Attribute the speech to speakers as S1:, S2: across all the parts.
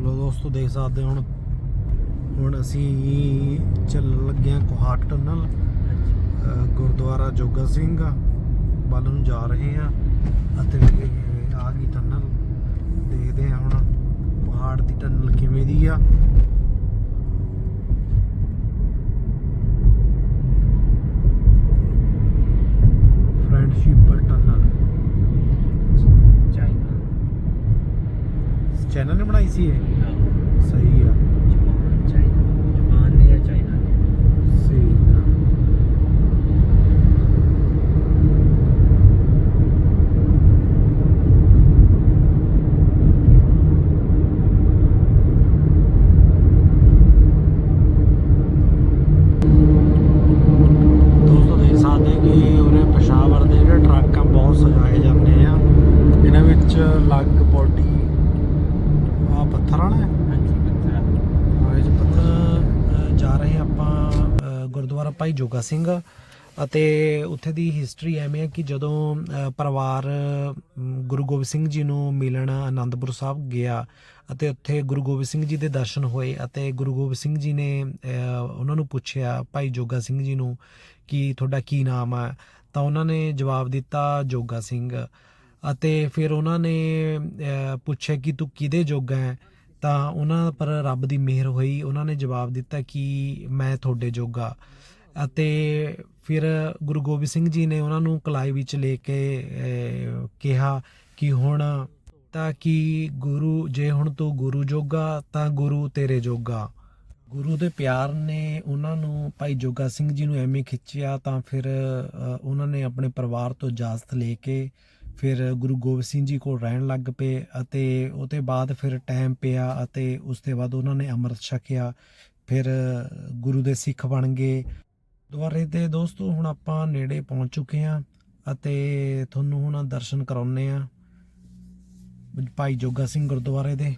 S1: ਲੋ ਦੋਸਤੋ ਦੇਖ ਸਕਦੇ ਹੁਣ। ਹੁਣ ਅਸੀਂ ਚੱਲਣ ਲੱਗੇ ਹਾਂ ਕੋਹਾਟ ਟਨਲ। ਗੁਰਦੁਆਰਾ ਜੋਗਾ ਸਿੰਘ ਵੱਲ ਨੂੰ ਜਾ ਰਹੇ ਹਾਂ ਅਤੇ ਆ ਗਈ ਟਨਲ। ਦੇਖਦੇ ਹਾਂ ਹੁਣ ਕੋਹਾਟ ਦੀ ਟਨਲ ਕਿਵੇਂ ਦੀ ਆ। ਚੈਨਲ ਨੇ ਬਣਾਈ ਸੀ ਇਹ
S2: ਹਾਂ
S1: ਸਹੀ ਆ
S2: ਜਾਪਾਨ ਚਾਈਨਾ ਜਾਪਾਨ ਨੇ ਜਾਂ ਚਾਈਨਾ ਨੇ
S1: ਸਹੀ ਆ ਦੋਸਤੋ ਦੇਖ ਸਕਦੇ ਕਿ ਉਰੇ ਪਸ਼ਾਵਰ ਦੇ ਜਿਹੜੇ ਟਰੱਕ ਆ ਬਹੁਤ ਸਜਾਏ ਜਾਂਦੇ ਆ ਇਹਨਾਂ ਵਿੱਚ ਲੱਗ ਬੋਡੀ ਆ ਪੱਥਰ ਵਾਲਾ ਹੈ
S2: ਹਾਂਜੀ ਪੱਥਰ
S1: ਹਾਂ, ਇਹ 'ਚ ਪੱਥਰ ਅ, ਜਾ ਰਹੇ ਆਪਾਂ ਅ, ਗੁਰਦੁਆਰਾ ਭਾਈ ਜੋਗਾ ਸਿੰਘ ਅਤੇ ਉੱਥੇ ਦੀ ਹਿਸਟਰੀ ਐਵੇਂ ਹੈ ਕਿ ਜਦੋਂ ਪਰਿਵਾਰ ਗੁਰੂ ਗੋਬਿੰਦ ਸਿੰਘ ਜੀ ਨੂੰ ਮਿਲਣ ਆਨੰਦਪੁਰ ਸਾਹਿਬ ਗਿਆ ਅਤੇ ਉੱਥੇ ਗੁਰੂ ਗੋਬਿੰਦ ਸਿੰਘ ਜੀ ਦੇ ਦਰਸ਼ਨ ਹੋਏ ਅਤੇ ਗੁਰੂ ਗੋਬਿੰਦ ਸਿੰਘ ਜੀ ਨੇ ਉਹਨਾਂ ਨੂੰ ਪੁੱਛਿਆ, ਭਾਈ ਜੋਗਾ ਸਿੰਘ ਜੀ ਨੂੰ ਕਿ ਤੁਹਾਡਾ ਕੀ ਨਾਮ ਹੈ ਤਾਂ ਉਹਨਾਂ ਨੇ ਜਵਾਬ ਦਿੱਤਾ, ਜੋਗਾ ਸਿੰਘ। ਅਤੇ ਫਿਰ ਉਹਨਾਂ ਨੇ ਪੁੱਛਿਆ ਕਿ ਤੂੰ ਕਿਹਦੇ ਜੋਗਾ ਹੈ? ਤਾਂ ਉਹਨਾਂ ਪਰ ਰੱਬ ਦੀ ਮਿਹਰ ਹੋਈ, ਉਹਨਾਂ ਨੇ ਜਵਾਬ ਦਿੱਤਾ ਕਿ ਮੈਂ ਤੁਹਾਡੇ ਜੋਗਾ। ਅਤੇ ਫਿਰ ਗੁਰੂ ਗੋਬਿੰਦ ਸਿੰਘ ਜੀ ਨੇ ਉਹਨਾਂ ਨੂੰ ਕਲਾਈ ਵਿੱਚ ਲੈ ਕੇ ਕਿਹਾ ਕਿ ਹੁਣ ਤਾਂ ਕਿ ਗੁਰੂ, ਜੇ ਹੁਣ ਤੂੰ ਗੁਰੂ ਜੋਗਾ ਤਾਂ ਗੁਰੂ ਤੇਰੇ ਜੋਗਾ। ਗੁਰੂ ਦੇ ਪਿਆਰ ਨੇ ਉਹਨਾਂ ਨੂੰ, ਭਾਈ ਜੋਗਾ ਸਿੰਘ ਜੀ ਨੂੰ ਐਵੇਂ ਖਿੱਚਿਆ ਤਾਂ ਫਿਰ ਉਹਨਾਂ ਨੇ ਆਪਣੇ ਪਰਿਵਾਰ ਤੋਂ ਇਜਾਜ਼ਤ ਲੈ ਕੇ ਫਿਰ ਗੁਰੂ ਗੋਬਿੰਦ ਸਿੰਘ ਜੀ ਕੋਲ ਰਹਿਣ ਲੱਗ ਪਏ ਅਤੇ ਉਹਦੇ ਬਾਅਦ ਫਿਰ ਟਾਈਮ ਪਿਆ ਅਤੇ ਉਸ ਤੋਂ ਬਾਅਦ ਉਹਨਾਂ ਨੇ ਅੰਮ੍ਰਿਤ ਛਕਿਆ, ਫਿਰ ਗੁਰੂ ਦੇ ਸਿੱਖ ਬਣ ਗਏ। ਦੁਆਰੇ ਤੇ ਦੋਸਤੋ, ਹੁਣ ਆਪਾਂ ਨੇੜੇ ਪਹੁੰਚ ਚੁੱਕੇ ਹਾਂ ਅਤੇ ਤੁਹਾਨੂੰ ਹੁਣ ਦਰਸ਼ਨ ਕਰਾਉਨੇ ਆ ਭਾਈ ਜੋਗਾ ਸਿੰਘ ਗੁਰਦੁਆਰੇ ਦੇ।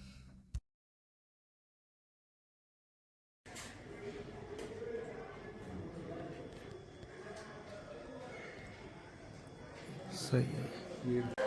S1: ਸਹੀ ਹੈ। ਸਤਨਾਮ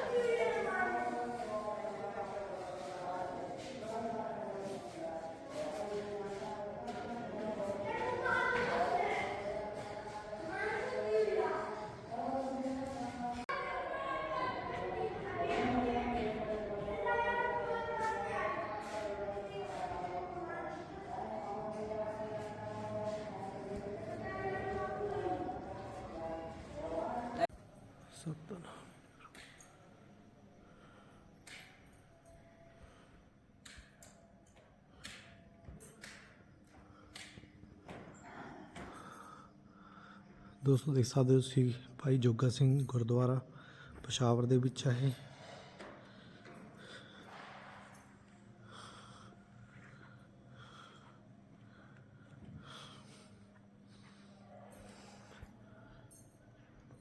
S1: ਦੋਸਤੋ ਦੇਖ ਸਕਦੇ ਹੋ ਤੁਸੀਂ ਭਾਈ ਜੋਗਾ ਸਿੰਘ ਗੁਰਦੁਆਰਾ ਪਸ਼ਾਵਰ ਦੇ ਵਿੱਚ ਹੈ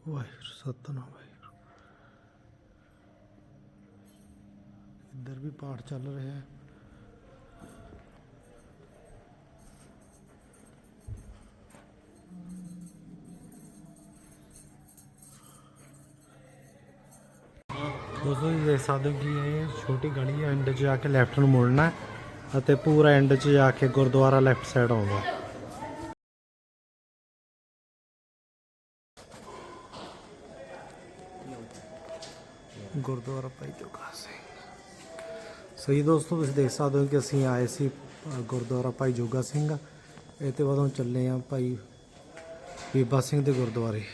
S1: ਵਾਹਿਗੁਰੂ, ਸਤਨਾਮ, ਵਾਹਿਗੁਰੂ। ਇੱਧਰ ਵੀ ਪਾਠ ਚੱਲ ਰਿਹਾ ਹੈ। ਦੋਸਤੋ ਤੁਸੀਂ ਦੇਖ ਸਕਦੇ ਹੋ ਕਿ ਇਹ ਛੋਟੀ ਗਲੀ ਹੈ ਐਂਡ 'ਚ ਜਾ ਕੇ ਲੈਫਟ ਨੂੰ ਮੁੜਨਾ ਅਤੇ ਪੂਰਾ ਐਂਡ 'ਚ ਜਾ ਕੇ ਗੁਰਦੁਆਰਾ ਲੈਫਟ ਸਾਈਡ ਆਉਂਦਾ ਗੁਰਦੁਆਰਾ ਭਾਈ ਜੋਗਾ ਸਿੰਘ। ਸਹੀ ਦੋਸਤੋ, ਤੁਸੀਂ ਦੇਖ ਸਕਦੇ ਹੋ ਕਿ ਅਸੀਂ ਆਏ ਸੀ ਗੁਰਦੁਆਰਾ ਭਾਈ ਜੋਗਾ ਸਿੰਘ। ਇਹ ਤੇ ਬਾਅਦੋਂ ਚੱਲੇ ਆ ਭਾਈ ਬੀਬਾ ਸਿੰਘ ਦੇ ਗੁਰਦੁਆਰੇ।